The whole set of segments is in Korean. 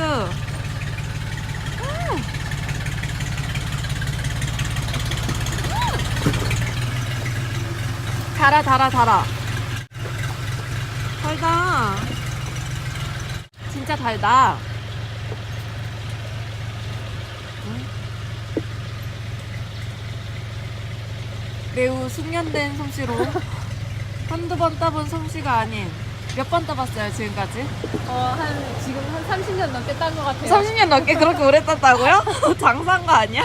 도 달아 달아 달아. 달다. 진짜 달다. 매우 숙련된 솜씨로 한두 번 따본 솜씨가 아닌 몇 번 따봤어요 지금까지? 어, 한, 지금 한 30년 넘게 딴 것 같아요. 30년 넘게 그렇게 오래 땄다고요? 장사한 거 아니야?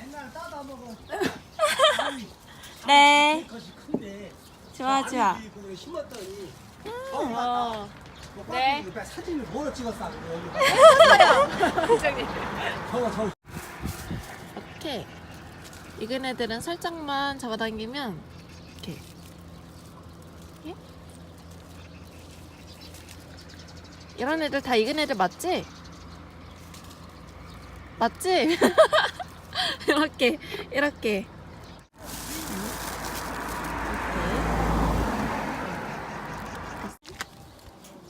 옛날 따다 먹은 네 큰데 좋아 좋아 아니, 그거 심었더니 어, 네. 사진을 뭐로 찍었어 여기 부장님. 저거 저 이렇게 익은 애들은 살짝만 잡아당기면 이렇게 예? 이런 애들 다 익은 애들 맞지? 맞지? 이렇게 이렇게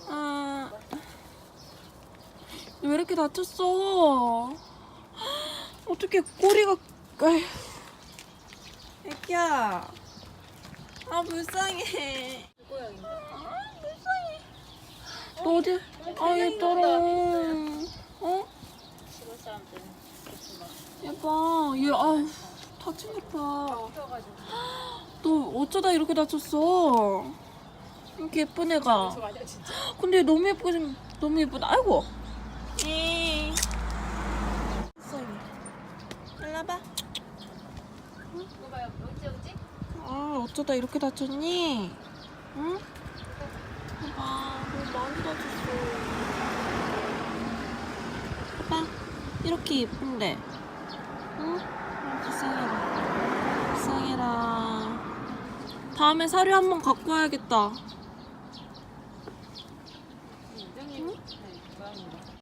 아, 왜 이렇게 다쳤어? 어떻게 꼬리가 아휴. 애기야 아 불쌍해 어디 아얘 떨어 어? 얘봐 얘 아휴 다치겠다 너 어쩌다 이렇게 다쳤어 이렇게 예쁜 애가 근데 너무 예쁘게 생 너무 예쁘다 아이고 일로 봐요. 어찌 어찌? 아 어쩌다 이렇게 다쳤니? 응? 아 너무 많이 다쳤어 봐 이렇게 예쁜데. 응? 아, 불쌍해라. 불쌍해라. 다음에 사료 한번 갖고 와야겠다.